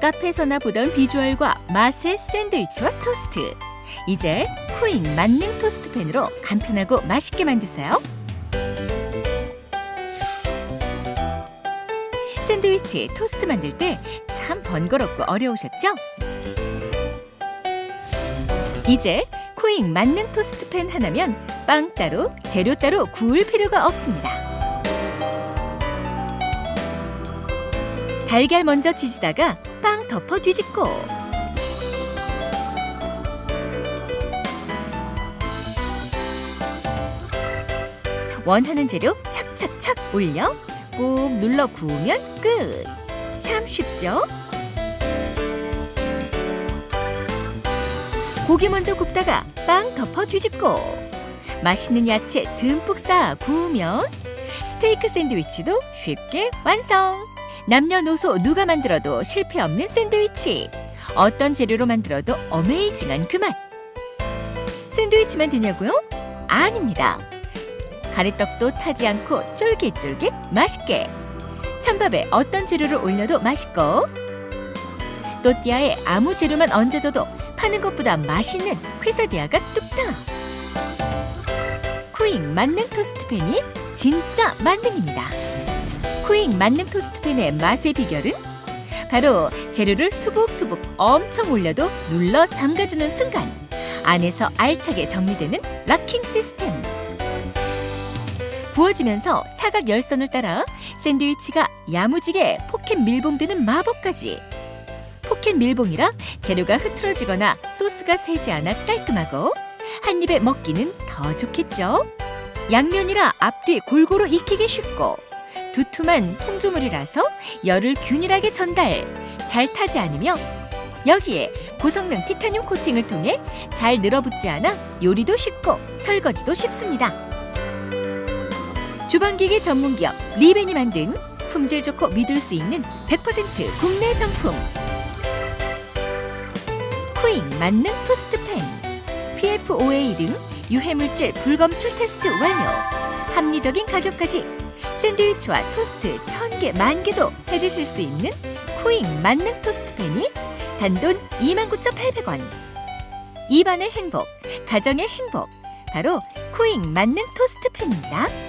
카페에서나 보던 비주얼과 맛의 샌드위치와 토스트. 이제 쿠잉 만능 토스트팬으로 간편하고 맛있게 만드세요. 샌드위치, 토스트 만들 때 참 번거롭고 어려우셨죠? 이제 쿠잉 만능 토스트팬 하나면 빵 따로, 재료 따로 구울 필요가 없습니다. 달걀 먼저 지지다가 빵 덮어 뒤집고 원하는 재료 착착착 올려 꾹 눌러 구우면 끝. 참 쉽죠? 고기 먼저 굽다가 빵 덮어 뒤집고 맛있는 야채 듬뿍 쌓아 구우면 스테이크 샌드위치도 쉽게 완성. 남녀노소 누가 만들어도 실패 없는 샌드위치. 어떤 재료로 만들어도 어메이징한 그 맛. 샌드위치만 되냐고요? 아닙니다. 가래떡도 타지 않고 쫄깃쫄깃 맛있게. 찬밥에 어떤 재료를 올려도 맛있고 또띠아에 아무 재료만 얹어줘도 파는 것보다 맛있는 퀘사디아가 뚝딱. 쿠잉 만능 토스트팬이 진짜 만능입니다. 쿠잉 만능 토스트팬의 맛의 비결은 바로 재료를 수북수북 엄청 올려도 눌러 잠가주는 순간 안에서 알차게 정리되는 락킹 시스템. 구워지면서 사각 열선을 따라 샌드위치가 야무지게 포켓 밀봉되는 마법까지. 포켓 밀봉이라 재료가 흐트러지거나 소스가 새지 않아 깔끔하고 한 입에 먹기는 더 좋겠죠. 양면이라 앞뒤 골고루 익히기 쉽고 두툼한 통조물이라서 열을 균일하게 전달, 잘 타지 않으며 여기에 고성능 티타늄 코팅을 통해 잘 늘어붙지 않아 요리도 쉽고 설거지도 쉽습니다. 주방기계 전문기업 리벤이 만든 품질 좋고 믿을 수 있는 100% 국내 정품 쿠잉 만능 토스트팬 PFOA 등 유해물질 불검출 테스트 완료 합리적인 가격까지 샌드위치와 토스트 천개 만개도 해드실 수 있는 쿠잉 만능 토스트팬이 단돈 29,800원 입안의 행복, 가정의 행복 바로 쿠잉 만능 토스트팬입니다.